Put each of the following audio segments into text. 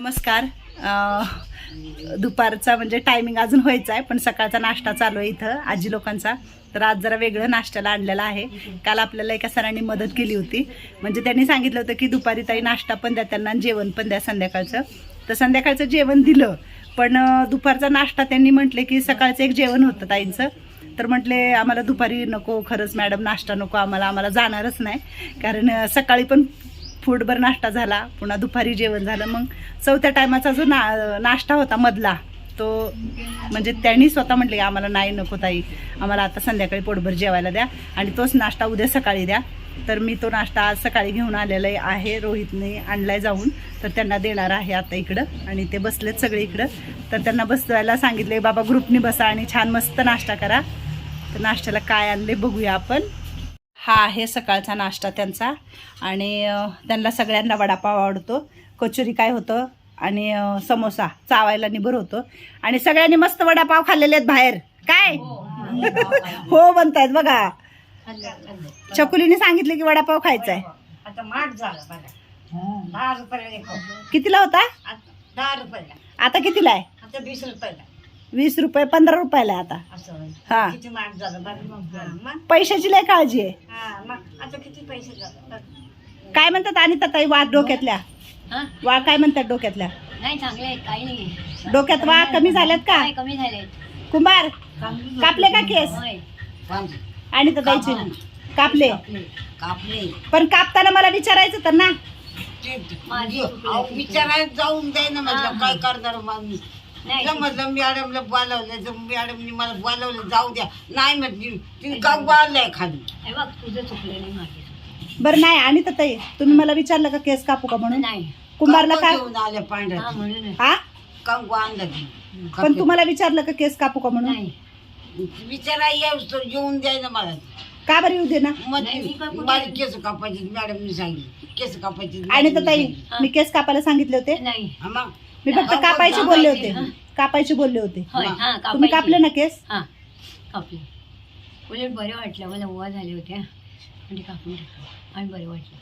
नमस्कार. दुपारचा म्हणजे टायमिंग अजून व्हायचा आहे पण सकाळचा नाश्ता चालू आहे इथं आजी लोकांचा. तर आज जरा वेगळं नाश्त्याला आणलेला आहे. काल आपल्याला एका सरांनी मदत केली होती. म्हणजे त्यांनी सांगितलं होतं की दुपारी ताई नाश्ता पण द्या त्यांना जेवण पण द्या संध्याकाळचं. तर संध्याकाळचं जेवण दिलं पण दुपारचा नाश्ता त्यांनी म्हटले की सकाळचं एक जेवण होतं ताईंचं. तर म्हटले आम्हाला दुपारी नको खरंच मॅडम नाश्ता नको आम्हाला आम्हाला जाणारच नाही. कारण सकाळी पण फूडभर नाश्ता झाला पुन्हा दुपारी जेवण झालं. मग चौथ्या टायमाचा जो ना नाश्ता होता मधला तो म्हणजे त्यांनी स्वतः म्हटले की आम्हाला नाही नको ताई आम्हाला आता संध्याकाळी पोटभर जेवायला द्या आणि तोच नाश्ता उद्या सकाळी द्या. तर मी तो नाश्ता आज सकाळी घेऊन आलेला आहे रोहितने आणलाय जाऊन. तर त्यांना देणार आहे आता इकडं आणि ते बसलेत सगळे इकडं. तर त्यांना बसवायला सांगितले बाबा ग्रुपनी बसा आणि छान मस्त नाश्ता करा. तर नाश्त्याला काय आणले बघूया आपण. हा आहे सकाळचा नाश्ता त्यांचा. आणि त्यांना सगळ्यांना वडापाव आवडतो. कचोरी काय होतं? आणि समोसा चावायला निभर होतो. आणि सगळ्यांनी मस्त वडापाव खाल्लेले आहेत बाहेर. काय? हो म्हणतायत बघा. चकुलीने सांगितले की वडापाव खायचा आहे कितीला होता? आता दहा रुपयाला. आता कितीला आहे? आता वीस रुपये पंधरा रुपयाला आहे आता. असं. हा. किती माठ झालं बघ मग. हा, मग? पैशाची लय काळजी आहे. हा मग आता किती पैसे झाले बघ. काय म्हणतात आणि ताई वाद डोक्यातल्या? हा? वा काय म्हणतात डोक्यातल्या? नाही चांगले आहेत काही नाही. डोक्यात वा कमी झाल्यात का? काय कमी झाले कुंभार कापले का केस? आणि तर द्यायचे कापले. कापले. पण कापताना मला विचारायचं तर ना. विचारायला जाऊन जाई ना म्हटलं काय करणार माणूस म्हटलं मॅडमला बोलावलं तर मॅडमनी मला बोलावलं जाऊ द्या. नाही म्हटली. तिने गाव वाढलाय खाली. बघ तुझं चुकलं नाही माझे बरं नाही आणि तर ताई तुम्ही मला विचारलं का केस कापू का म्हणून? नाही. कुंभारला काय? घेऊन आल्या पांढऱ्या म्हणून हा? आणलं. पण तुम्हाला विचारलं का केस कापू का म्हणून? नाही. विचारा तर येऊन द्याय ना मला. का बरं येऊ दे ना? मग माझी केस कापायची मॅडमनी सांगितली. केस कापायची आणि तर ताई मी केस कापायला सांगितले होते. नाही. मी फक्त कापायचे बोलले होते. कापायचे बोलले होते. होय, हा, तुम्ही कापायची. कापले ना केस? हा कापले. उलट बरे वाटलं मला उवा झाले होते म्हणजे कापून टाकलं आणि बरे वाटलं.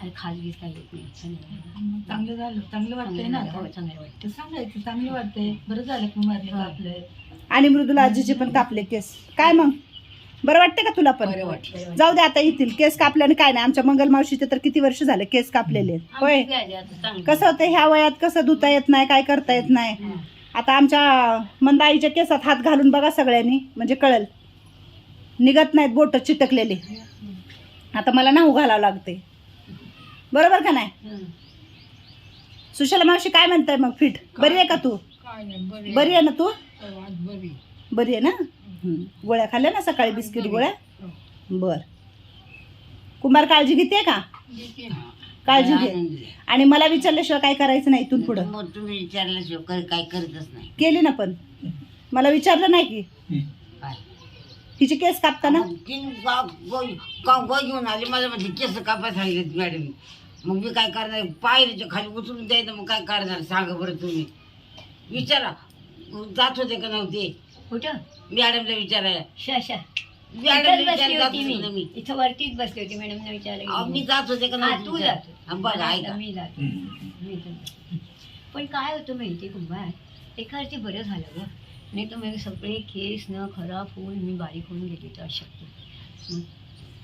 आणि खास बीस काही येत नाही. चांगलं झालं. चांगलं वाटतंय ना हो, चांगलं वाटतं ते सांगायचं चांगलं वाटतंय. बरं झालं कुमारने आपलं आणि मृदुला आजीचे पण कापले केस. काय मग? बरं वाटते का तुला पण? जाऊ दे आता येतील. केस कापल्याने काय नाही. आमच्या मंगल मावशीचे तर किती वर्ष झाले केस कापलेले आहेत. होय? कसं होतं ह्या वयात कसं धुता येत नाही काय करता येत नाही? आता आमच्या मंदाईच्या केसात हात घालून बघा सगळ्यांनी म्हणजे कळल. निघत नाहीत बोट चिटकलेले. आता मला नाहू घालावं लागते बरोबर का नाही? सुशाला मावशी काय म्हणताय मग फिट? बरी आहे का तू? बरी आहे. ना तू? बरी आहे ना. गोळ्या खाल्ल्या ना सकाळी बिस्किट गोळ्या बर. कुंभार काळजी घेते का? काळजी घे. आणि मला विचारल्याशिवाय काय करायचं नाही इथून पुढं. मग तुम्ही विचारल्याशिवाय काय करतच नाही. केली ना पण. मला विचारलं नाही की. काय? तिचे केस कापताना तीन गाव गोई गाव गोई घेऊन आली मला म्हणजे केस कापाय सांगितले मॅडम. मग मी काय करणार? पायरीच्या खाली उचलून द्यायचं मग काय करणार? सांगा बरं तुम्ही. विचारा. जात होते का नव्हते? कुठं? मॅडमला विचारायला. शाशा मॅडमला विचारायला जात होते मी. इथं वरतीच बसली होती मॅडमने विचारलं अहो, मी जात होते का हा, तू. जातो हा, ऐका. मी जातो मी तर- पण काय होतं माहिती कुंभार एका अर्थी बरं झालं ग. नाही तर माझे सगळे केस न खराब होऊन मी बारीक होऊन गेली तर अशक्त मग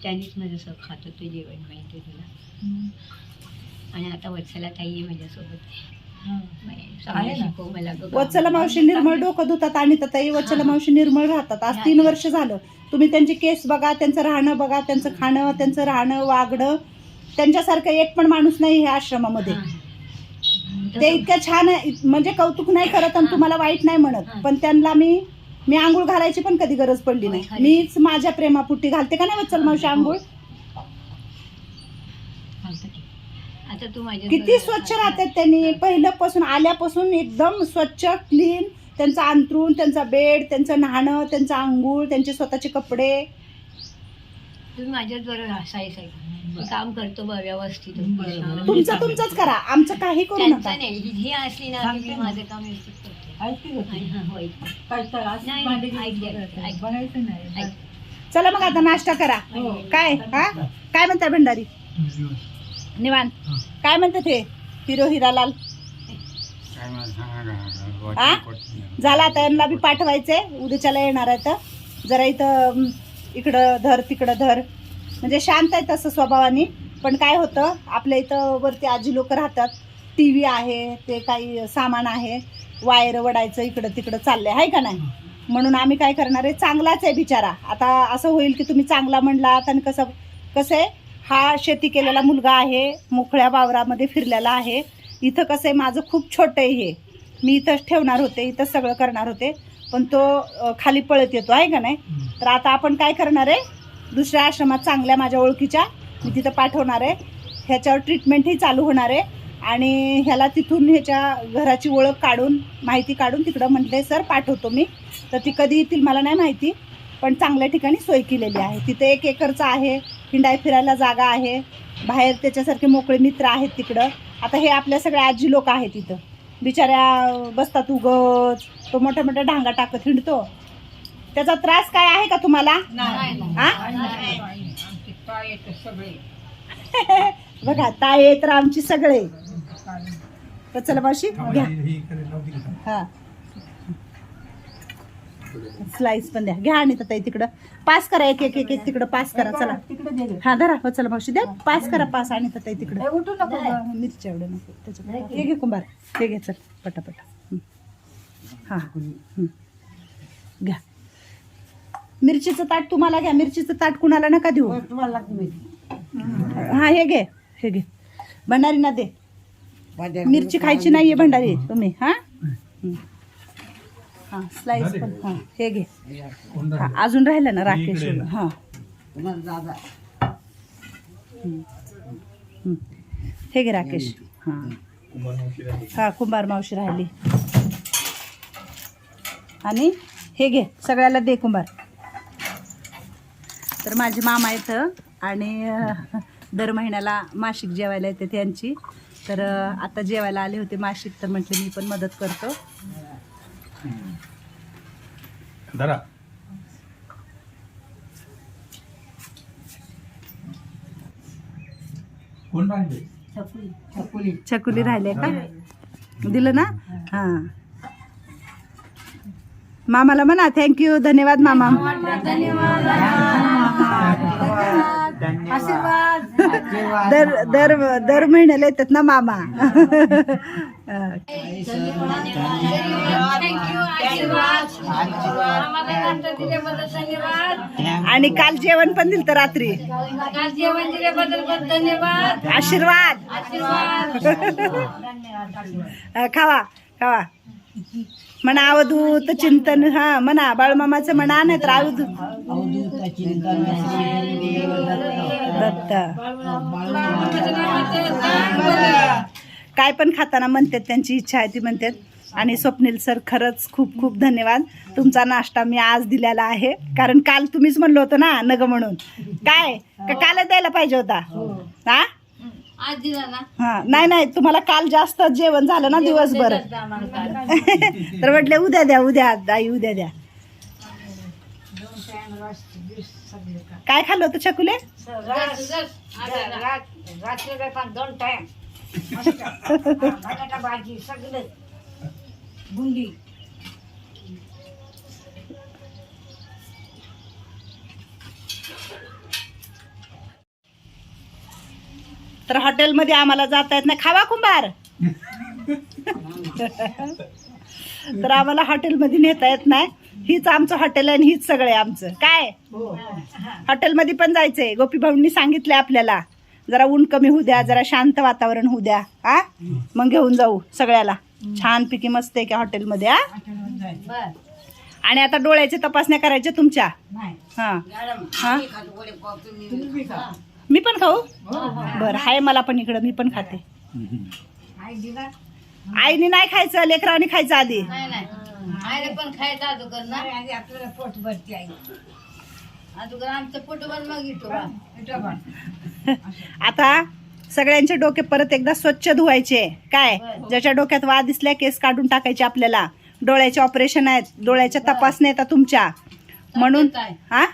त्यांनीच माझं सगळं खात होतं जेवण माहिती आहे तुला आणि आता वत्सला ताई आहे माझ्यासोबत. वत्सला मावशी निर्मळ डोकं धुतात आणि ताई वत्सला मावशी निर्मळ राहतात. आज तीन वर्ष झालं. तुम्ही त्यांचे केस बघा त्यांचं राहणं बघा त्यांचं खाणं त्यांचं राहणं वागणं. त्यांच्यासारखं एक पण माणूस नाही ह्या आश्रमामध्ये. ते इतकं छान म्हणजे कौतुक नाही करत आणि तुम्हाला वाईट नाही म्हणत. पण त्यांना मी मी आंघोळ घालायची पण कधी गरज पडली नाही. मीच माझ्या प्रेमापुट्टी घालते का नाही वत्सल मावशी आंघोळ चालतं की. आता तू माझ्या किती स्वच्छ राहतात त्यांनी? पहिल्यापासून आल्यापासून एकदम स्वच्छ क्लीन त्यांचं अंथरूण त्यांचा बेड त्यांचं न्हाणं त्यांचं आंघोळ त्यांचे स्वतःचे कपडे. तुम्ही माझ्याच बरोबर हसायचं मी काम करतो बा व्यवस्थित. तुमचं तुमचंच करा. आमचं काही करू त्यांचं नका. नाही. ही असली ना की मी माझं काम व्यवस्थित करते. ऐकते का आणि तू? हा, होय. काय तर असं नाही, भांडे ऐक, घेऊन ऐक, बघायचं. ऐक. बघायचं नाही. ऐक. चला मग आता नाश्ता करा. हो. काय हा? काय म्हणताय भंडारी? निवान काय म्हणतात हे? हिरो हिरालाल. आ? झाला आता यांना बी पाठवायचंय. उद्याच्याला येणार आहे तर. जरा इथं अम, इकडं धर तिकडं धर. म्हणजे शांत आहे तसं स्वभावाने. पण काय होतं आपल्या इथं वरती आजी लोक राहतात. टी व्ही आहे ते काही सामान आहे. वायर वडायचं इकडं तिकडं चाललंय. आहे का नाही? म्हणून आम्ही काय करणार आहे चांगलाच आहे बिचारा. आता असं होईल की तुम्ही चांगला म्हणलात आणि कसं कसं आहे? हा शेती केलेला मुलगा आहे मोकळ्या वावरामध्ये फिरलेला आहे. इथं कसं आहे माझं खूप छोटं आहे हे. मी इथंच ठेवणार होते इथं सगळं करणार होते. पण तो खाली पळत येतो आहे का नाही? तर आता आपण काय करणार आहे? दुसऱ्या आश्रमात चांगल्या माझ्या ओळखीच्या मी तिथं पाठवणार आहे. ह्याच्यावर ट्रीटमेंटही चालू होणार आहे. आणि ह्याला तिथून ह्याच्या घराची ओळख काढून माहिती काढून तिकडं म्हटले सर पाठवतो मी. तर ती कधी येतील मला नाही माहिती. पण चांगल्या ठिकाणी सोय केलेली आहे. तिथे एक एकरचं आहे हिंडाय फिरायला जागा आहे बाहेर त्याच्यासारखे मोकळे मित्र आहेत तिकडं. आता हे आपल्या सगळ्या आजी लोक आहेत तिथं बिचाऱ्या बसतात उगच तो मोठ्या मोठ्या ढांगा टाकत हिंडतो. त्याचा त्रास काय आहे का तुम्हाला? हा? बघा ताये तर आमची सगळे. तर चला मावशी घ्या. हा. स्लाइस पण द्या. घ्या आणि ताई तिकडं. पास करा एक एक एक एक तिकडं पास करा. चला. तिकडे दे रे. हा धरा. हो चला मावशी द्या. पास करा पास आणि ताई तिकडं. उठू नको. मिरच्या एवढं नको. त्याच्यात. हे घे कुंभार. हे घे चल. पटापटा. हं. हा. हं. घ्या. मिरचीचं ताट तुम्हाला घ्या. मिरचीचं ताट कुणाला नका देऊ. तुम्हाला लागतं माहिती हा हे घे. हे घे. भंडारी ना दे मिरची खायची नाहीये भंडारी तुम्ही हा? हं. हा स्लाइस पण हा हे घे. हा अजून राहिलं ना राकेश हा. हं. हे घे राकेश. हा हा. कुंभार मावशी राहिली. आणि हे घे सगळ्याला दे कुंभार. तर माझे मामा इथं आणि दर महिन्याला मासिक जेवायला येते त्यांची. तर आता जेवायला आले होते मासिक तर म्हटले मी पण मदत करतो. धरा कोण राहिले चकुली. राहिले का? दिलं ना? हा. मामाला म्हणा थँक्यू धन्यवाद मामा. दर दर दर महिन्याला येतात ना मामा. आणि काल जेवण पण दिलं रात्री. आशीर्वाद. हा, खावा खावा. म्हणा अवधूत चिंतन हा म्हणा बाळमामाचं म्हणा नाही तर अवधूत दत्त. काय पण खाताना म्हणतात त्यांची इच्छा आहे ती म्हणतात. आणि स्वप्नील सर खरंच खूप खूप धन्यवाद. तुमचा नाश्ता मी आज दिलेला आहे. कारण काल तुम्हीच म्हणलं होतं ना नग म्हणून. काय? का कालच द्यायला पाहिजे होता? हा? हा नाही नाही तुम्हाला काल जास्त जेवण झालं ना दिवसभर तर म्हटले उद्या द्या उद्या आई उद्या द्या काय खाल्लं होतं छकुले रात्री पण दोन टाइम बटाटा भाजी सगळं बुंदी तर हॉटेलमध्ये आम्हाला जाता येत नाही. खावा कुंभार. तर आम्हाला हॉटेलमध्ये नेता येत नाही. हीच आमचं हॉटेल आहे आणि हीच सगळं आहे आमचं. काय? हॉटेलमध्ये पण जायचंय. गोपी भाऊंनी सांगितलंय आपल्याला. जरा ऊन कमी होऊ द्या जरा शांत वातावरण होऊ द्या. हा? मग घेऊन जाऊ सगळ्याला. छान पिकी मस्त आहे की हॉटेलमध्ये हा? आणि आता डोळ्याच्या तपासण्या करायच्या तुमच्या? हा. हा? मी पण खाऊ? बर हाय मला पण इकडं मी पण खाते. आईने नाही खायचं लेकरावनी खायचं आधी. पण खायचं अगोदर ना आपल्याला पोट भरती आहे अगोदर आमचं पोट बन मग येतो आता सगळ्यांचे डोके परत एकदा स्वच्छ धुवायचे. काय? ज्याच्या डोक्यात वाद दिसल्या केस काढून टाकायचे आपल्याला. डोळ्याचे ऑपरेशन आहेत डोळ्याच्या तपासण्या येतात तुमच्या. म्हणून हा?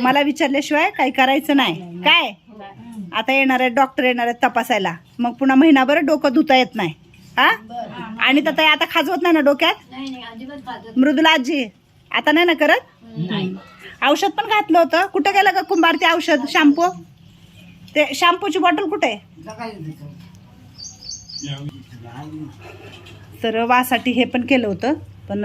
मला विचारल्याशिवाय काही करायचं नाही. काय? आता येणार आहेत डॉक्टर येणार आहेत तपासायला. मग पुन्हा महिनाभर डोकं धुता येत नाही. हा? आणि तर आता खाजवत नाही ना डोक्यात? नाही नाही अजिबात खाजत मृदुला आजी आता नाही ना करत? नाही. औषध पण घातलं होतं. कुठं गेलं का कुंभार ते औषध? शॅम्पू? ते शॅम्पूची बॉटल कुठे. तर वासाठी हे पण केलं होतं. पण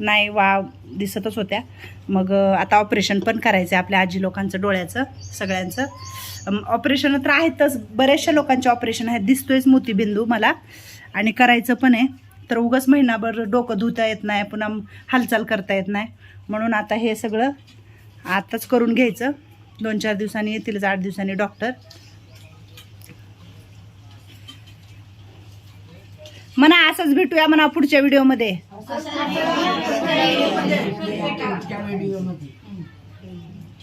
नाही वा दिसतच होत्या. मग आता ऑपरेशन पण करायचं आहे आपल्या आजी लोकांचं डोळ्याचं सगळ्यांचं. ऑपरेशन तर आहेतच. बऱ्याचशा लोकांचे ऑपरेशन आहेत. दिसतोयच मोतीबिंदू मला. आणि करायचं पण आहे. तर उगाच महिनाभर डोकं धुता येत नाही. पुन्हा हालचाल करता येत नाही. म्हणून आता हे सगळं आताच करून घ्यायचं. दोन चार दिवसांनी येतीलच आठ दिवसांनी डॉक्टर. म्हणा असंच भेटूया म्हणा पुढच्या व्हिडिओमध्ये.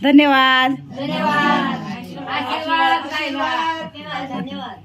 धन्यवाद. धन्यवाद. धन्यवाद.